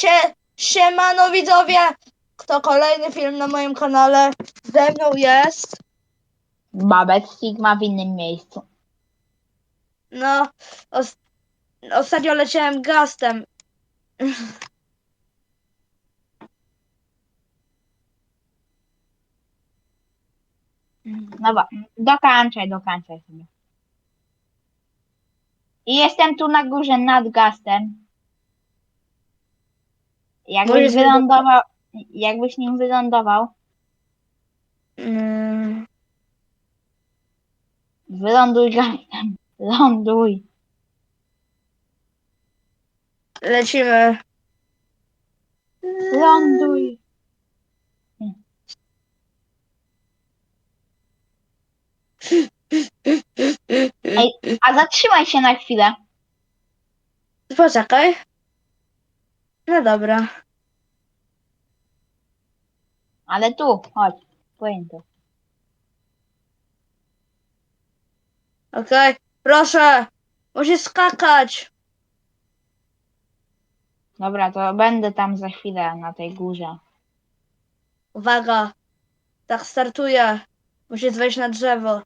Sie, siemano widzowie! To kolejny film na moim kanale. Ze mną jest. Babet Sigma w innym miejscu. No, os, ostatnio leciałem gastem. No wa- dokańczaj, dokańczaj sobie. I jestem tu na górze nad gastem. Jakbyś Możesz sobie wylądował, jakbyś nim wylądował, Mm, wyląduj. Ląduj. lecimy. Ląduj. Ej, a zatrzymaj się na chwilę. Poczekaj. No dobra. Ale tu, chodź. Płyń tu. Okej. Proszę. Musisz skakać. Dobra, to będę tam za chwilę na tej górze. Uwaga. Tak startuję. Musisz wejść na drzewo.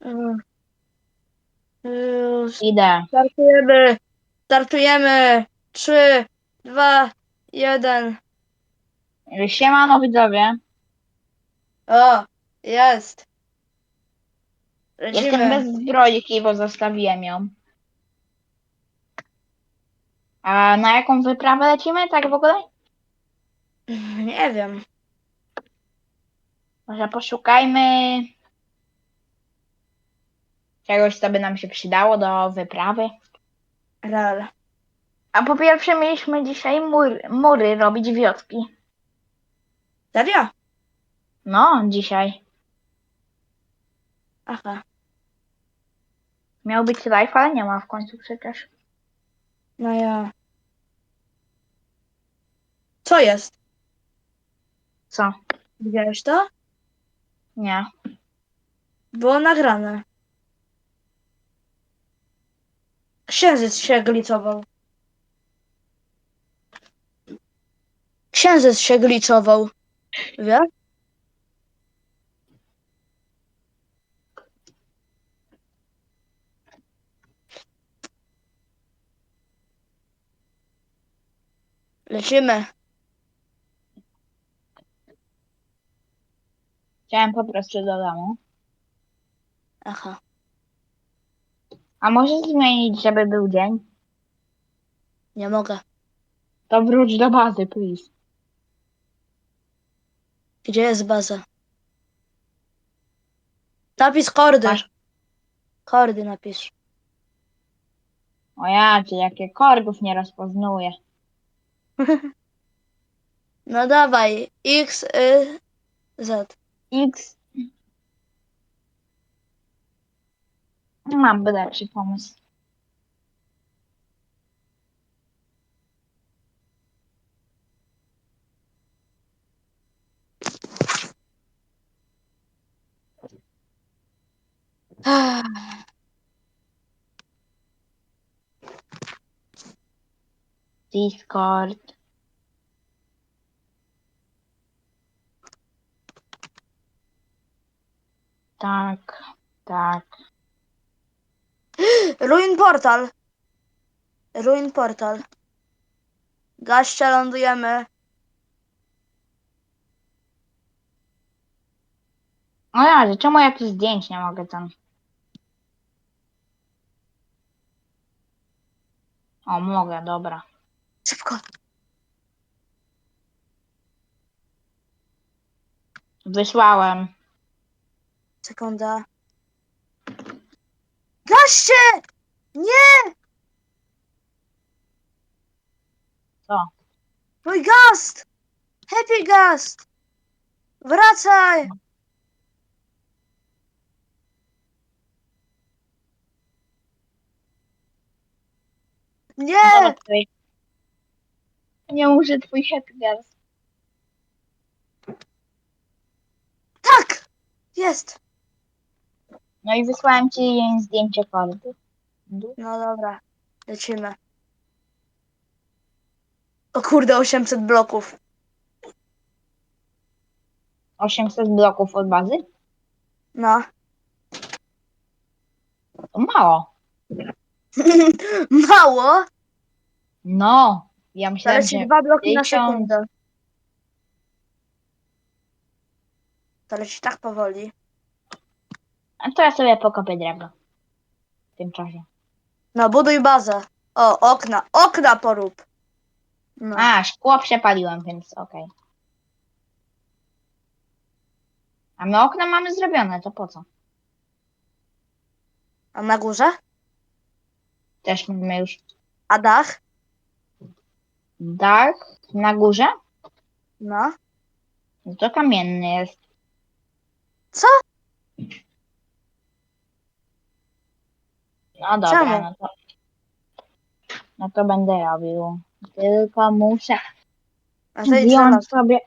Mm. Już. Idę. Startujemy. Startujemy. Trzy, dwa, jeden. Siemano widzowie. O, jest. Jestem Lecimy. bez zbrojki, bo zostawiłem ją. A na jaką wyprawę lecimy, tak w ogóle? Nie wiem. Może poszukajmy czegoś, co by nam się przydało do wyprawy. Real. A po pierwsze mieliśmy dzisiaj mur, mury robić wioski. Serio? No, dzisiaj. Aha. Miał być live, ale nie ma w końcu przecież. No ja. Co jest? Co? Widziałeś to? Nie. Było nagrane. Księżyc się glicował. Księżyc się glicował. Wiesz? Lecimy. Chciałem po prostu do domu. Aha. A może zmienić, żeby był dzień? Nie mogę. To wróć do bazy, please. Gdzie jest baza? Napisz kordy. Masz- Kordy napisz. O ja cię, jakie korgów nie rozpoznaję. No dawaj. X, Y, Z. X. Mam lepszy pomysł. Discord. Tak, tak. Ruin portal. Ruin portal. Gaście lądujemy. O ja, czemu ja tu zdjęć nie mogę tam? O, mogę, dobra. Szybko. Wysłałem. Sekunda. Gaście! Nie! Co? Mój gast! Happy gast! Wracaj! Nie! Twój- Nie muszę twój happy girls. Tak! Jest! No i wysłałem ci zdjęcie kordy. No dobra, lecimy. O kurde, 800 bloków. 800 bloków od bazy? No. To mało. Mało? No, ja myślałem, Zaleci że dwa bloki na tysiąc. sekundę. To leci tak powoli. A to ja sobie pokopię drewno. W tym czasie. No, buduj bazę. O, okna. Okna porób. No. A, szkło przepaliłem, więc okej. A my okna mamy zrobione, to po co? A na górze? Też mamy już A dach? dach na górze? No. No to kamienny jest. Co? No dobra, Czemu? no to. No to będę robił. Tylko muszę A to idź zdjąć sobie.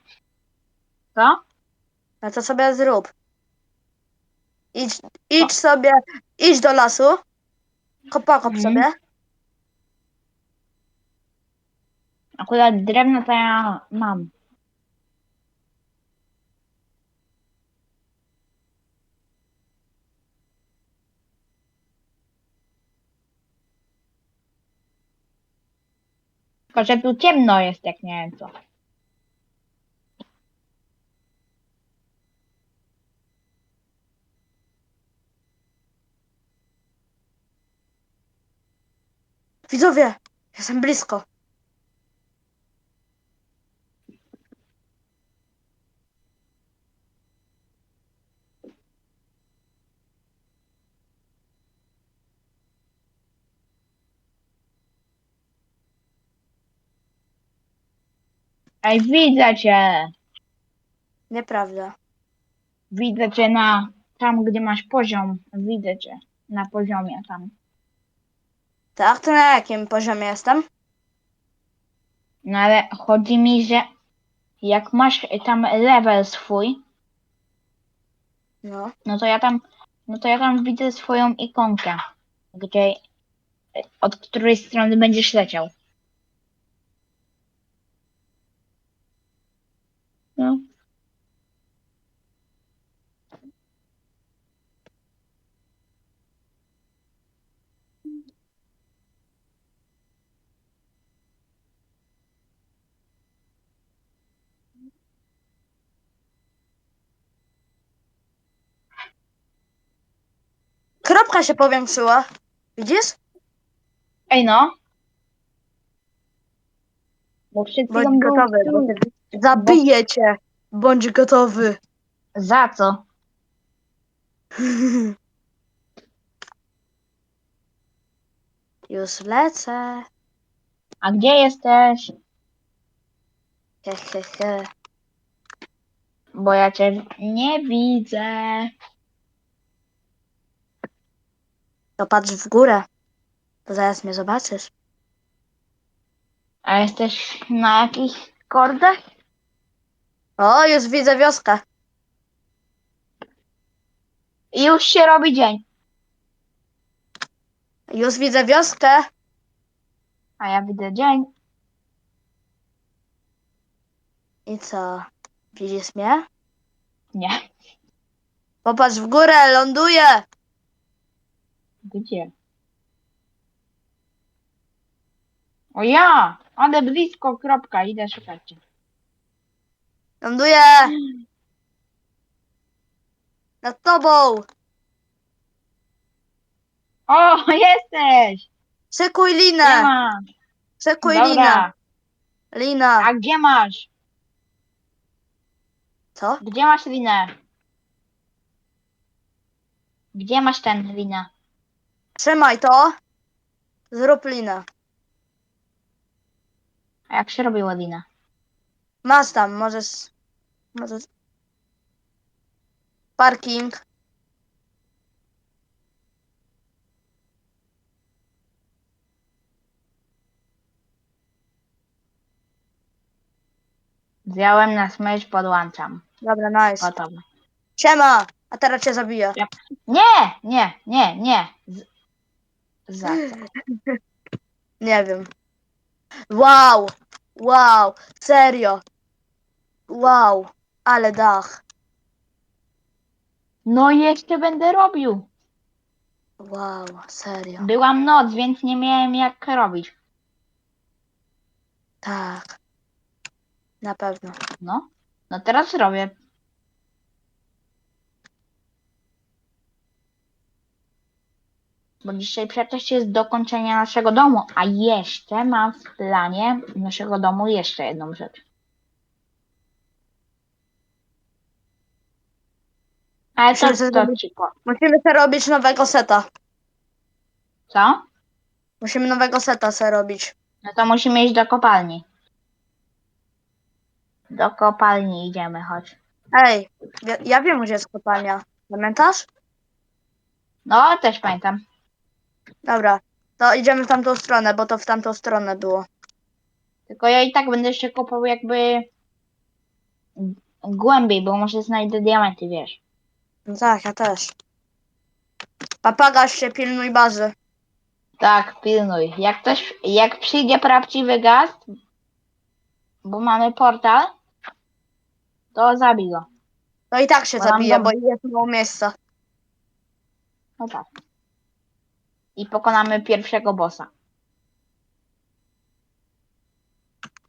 Co? No to sobie zrób. Idź, idź sobie, idź do lasu. Kopakop Mhm. sobie. Akurat drewno to ja mam. Tylko, że tu ciemno jest, jak nie wiem co. Widzowie, jestem blisko. Ej, widzę cię! Nieprawda. Widzę cię na tam, gdzie masz poziom. Widzę cię na poziomie tam. Tak, to na jakim poziomie jestem? No ale chodzi mi, że jak masz tam level swój, No. no to ja tam, no to ja tam widzę swoją ikonkę, gdzie od której strony będziesz leciał. No. Kropka się powiększyła. Widzisz? Ej no. Bo przed Bądź był gotowy, bo Zabiję cię. Bądź gotowy. Za co? Już lecę. A gdzie jesteś? He, he, he. Bo ja cię nie widzę. To patrz w górę. To zaraz mnie zobaczysz. A jesteś na jakichś kordach? O, już widzę wioskę. I już się robi dzień. Już widzę wioskę. A ja widzę dzień. I co? Widzisz mnie? Nie. Popatrz w górę, ląduję. Gdzie? O ja! Ale blisko, kropka, idę szukać cię. Ląduję. Nad tobą. O, jesteś! Gdzie linę. masz? Linę. Dobra. Lina. A gdzie masz? Co? Gdzie masz linę? Gdzie masz ten linę? Trzymaj to. Zrób linę. A jak się robiło linę? Masz tam, możesz. Możesz. Parking. Wziąłem na smycz, podłączam. Dobra, nice. Gotowe. Siema. A teraz cię zabiję. Nie, nie, nie, nie. Z... Za co? Nie wiem. Wow! Wow! Serio! Wow! Ale dach! No jeszcze będę robił. Wow! Serio! Byłam noc, więc nie miałem jak robić. Tak. Na pewno. No, no teraz robię. Bo dzisiaj przecież jest dokończenie naszego domu, a jeszcze mam w planie naszego domu jeszcze jedną rzecz. Ale to, Musimy to zrobić- ci po... Musimy sobie robić nowego seta. Co? Musimy nowego seta sobie robić. No to musimy iść do kopalni. Do kopalni idziemy, chodź. Ej! Ja, ja wiem, gdzie jest kopalnia. Pamiętasz? No, też pamiętam. Dobra. To idziemy w tamtą stronę, bo to w tamtą stronę było. Tylko ja i tak będę jeszcze kopał jakby głębiej, bo może znajdę diamenty, wiesz. No tak, ja też. Papagaś się pilnuj bazy. Tak, pilnuj. Jak ktoś, jak przyjdzie prawdziwy gaz, bo mamy portal, to zabij go. To i tak się Bo nam dom- bo jest mało miejsca. No tak. I pokonamy pierwszego bossa.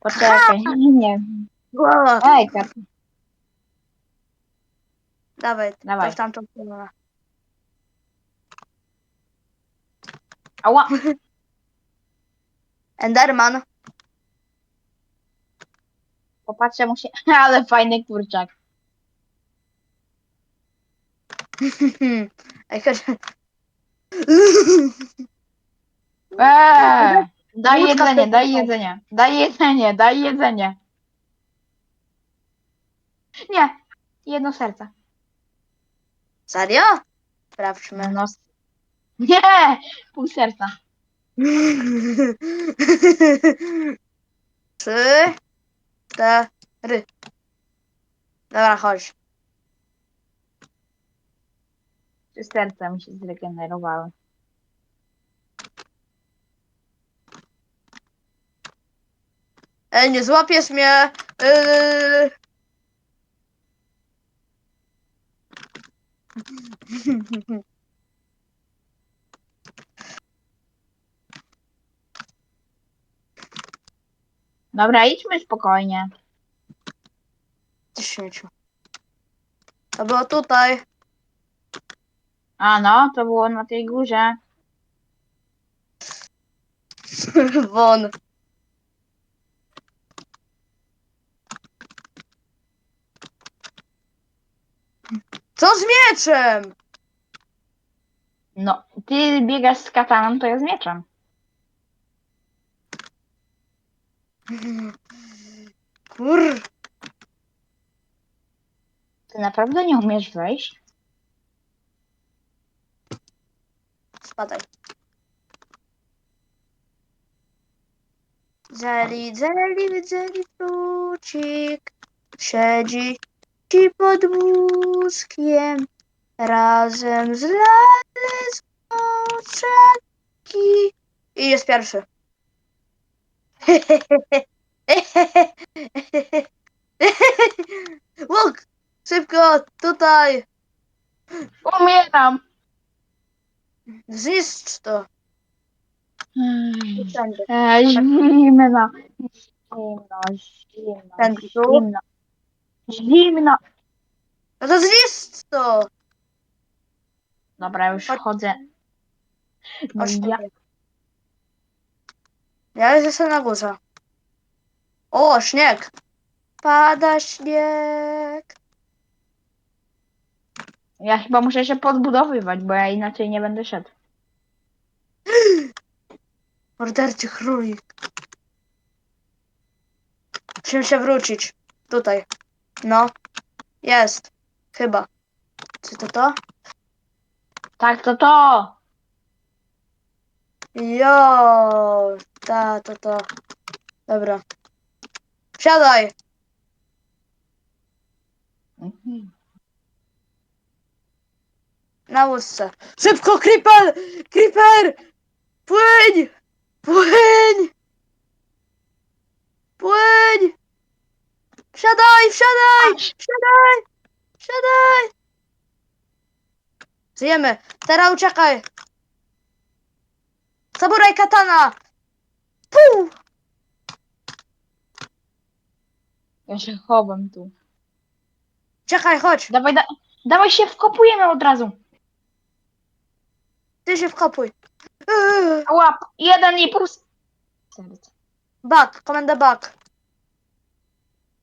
Poczekaj, nie. Wow. Ej, tak. Dawaj, Dawaj. to w tamtą stronę. Ała. Enderman. Popatrzę mu się. Ale fajny kurczak. Ej, chodź. Eee, daj Łódka jedzenie, daj jedzenie, daj jedzenie, daj jedzenie. Nie, jedno serce. Serio? Sprawdźmy. No. s- Nie, pół serca. Trzy, cztery. Dobra, chodź. Trzy serca mi się zregenerowały. Ej, nie złapiesz mnie. Yy. Dobra, idźmy spokojnie. Ty śmieciu. To było tutaj. A no, to było na tej górze. Won. Co z mieczem? No, ty biegasz z kataną, to ja z mieczem. Kur. Ty naprawdę nie umiesz wejść? Spadaj. Zeli, zeli, zeli, trucik. Siedzi ci pod wózkiem. Razem z laleską czeki. I jest pierwszy. Łuk! Szybko! Tutaj! Umieram! Zniszcz to! Hmm. Tędy. E, zimno. Zimno, zimno, tu? zimno. Zimno. No to zniszcz to! Dobra, już Chodź. Chodź ja. Ja jestem na górze. O, śnieg! Pada śnieg! Ja chyba muszę się podbudowywać, bo ja inaczej nie będę szedł. Morderczy królik. Musimy się wrócić. Tutaj. No. Jest. Chyba. Czy to to? Tak, to to! Jo, ta, to, to. Dobra. Wsiadaj! Mhm. Na łódce. Szybko, Creeper! Creeper! Płyń! Płyń! Płyń! Wsiadaj, wsiadaj! Wsiadaj! Wsiadaj! Żyjemy. Teraz uciekaj. Saburaj katana! Puu! Ja się chowam tu. Czekaj, chodź. Dawaj, da, dawaj się wkopujemy od razu. Ty się wkopuj. Yy. Łap, jeden i pół serca. Back, komenda back.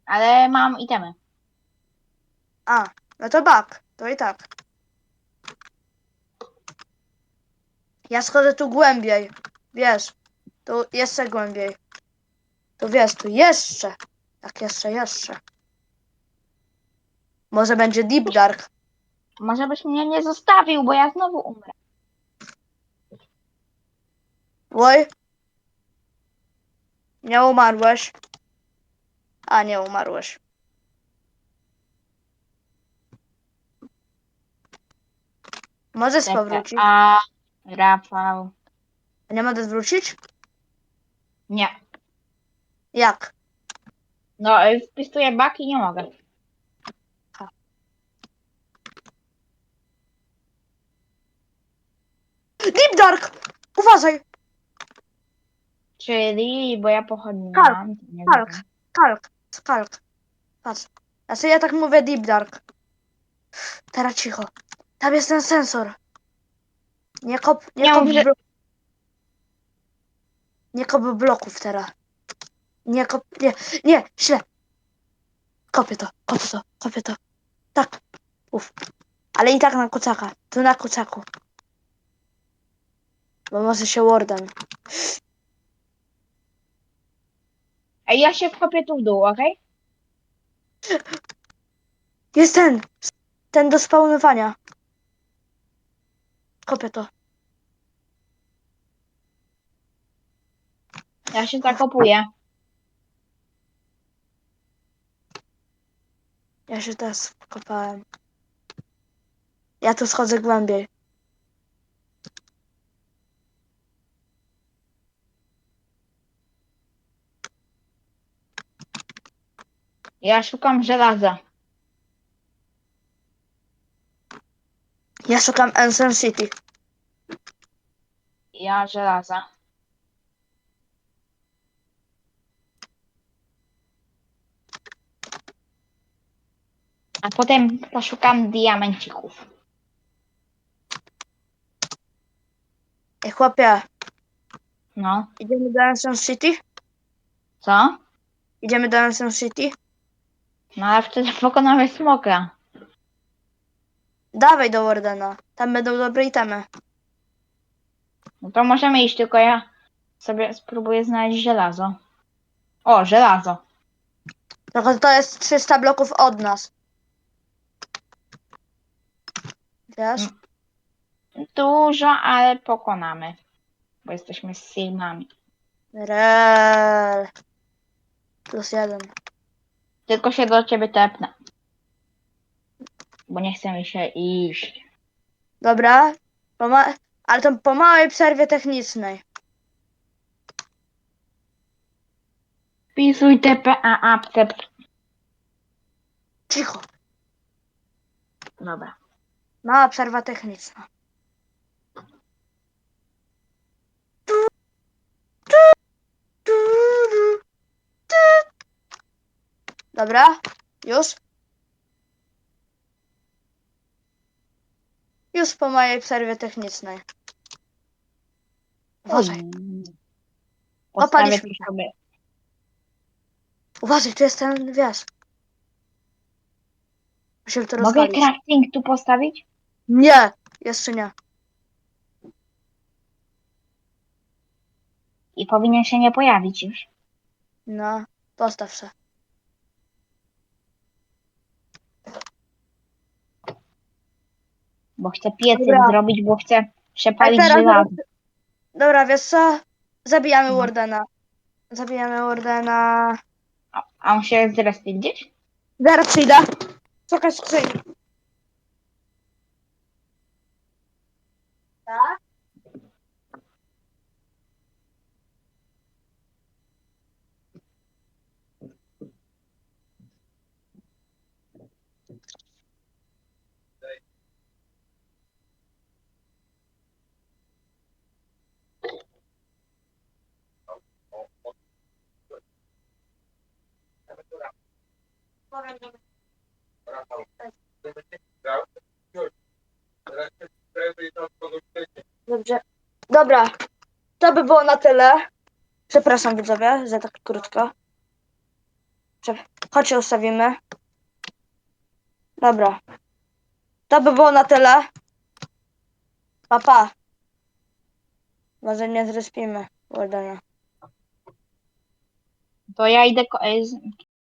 Ale mam itemy. A, no to back. To i tak. Ja schodzę tu głębiej. Wiesz, tu jeszcze głębiej. Tu wiesz, tu jeszcze. Tak, jeszcze, jeszcze. Może będzie deep dark. Może byś mnie nie zostawił, bo ja znowu umrę. Oj. Nie umarłeś. A, nie umarłeś. Możesz Czekaj, powrócić. A Rafał. Nie mogę wrócić? Nie. Jak? No, y, wpisuję bak i nie mogę. Deep dark! Uważaj! Czyli, bo ja pochodnię Kalk, mam. to nie kalk. wiem. Kalk, kalk. Patrz. Znaczy ja tak mówię deep dark. Teraz cicho. Tam jest ten sensor. Nie kop, nie, Nie kop, mów, że- blo- nie kop bloków teraz. Nie kop, nie, nie, źle. Kopię to, kopię to, kopię to. Tak. Uf. Ale i tak na kucaka. Tu na kucaku. Bo może się Warden. Ej, ja się wkopię tu w dół, okej? Jest ten! Ten do spawnowania. Kopię to. Ja się zakopuję. Ja się teraz kopałem. Ja tu schodzę głębiej. Ja szukam żelaza. Ja szukam Ensign City. Ja żelaza. A potem poszukam diamencików. Ej, chłopie, No, idziemy do Ensign City? co? Idziemy do Ensign City? No ale wtedy pokonamy smoka. Dawaj do Wardena. Tam będą dobre itemy. No to możemy iść, tylko ja sobie spróbuję znaleźć żelazo. O, żelazo. Tylko to jest 300 bloków od nas. Wiesz? Dużo, ale pokonamy. Bo jesteśmy z Sigmami. Rel. Plus jeden. Tylko się do ciebie tepnę. Bo nie chce mi się iść. Dobra. Po ma- ale to po małej przerwie technicznej. Wpisuj TPA accept. Cicho. Dobra. Mała przerwa techniczna. Dobra, już? Już po mojej przerwie technicznej. Uważaj, Opaliśmy sobie. uważaj, tu jest ten wiesz. Musimy to Mogę rozwalić. crafting tu postawić? Nie, jeszcze nie. I powinien się nie pojawić już. No, postaw się. Bo chcę piecyk Dobra. zrobić, bo chcę przepalić teraz, żelazo. dobra, wiesz co? Zabijamy No. Wardena. Zabijamy Wardena. A- A on się zrespi gdzieś? Zaraz przyjdę. Czekaj skrzyni. Dobrze. Dobra. To by było na tyle. Przepraszam widzowie za tak krótko. Prze- Chodź się ustawimy. Dobra. To by było na tyle. Papa. Może nie zrespimy. Ładania. To ja idę e,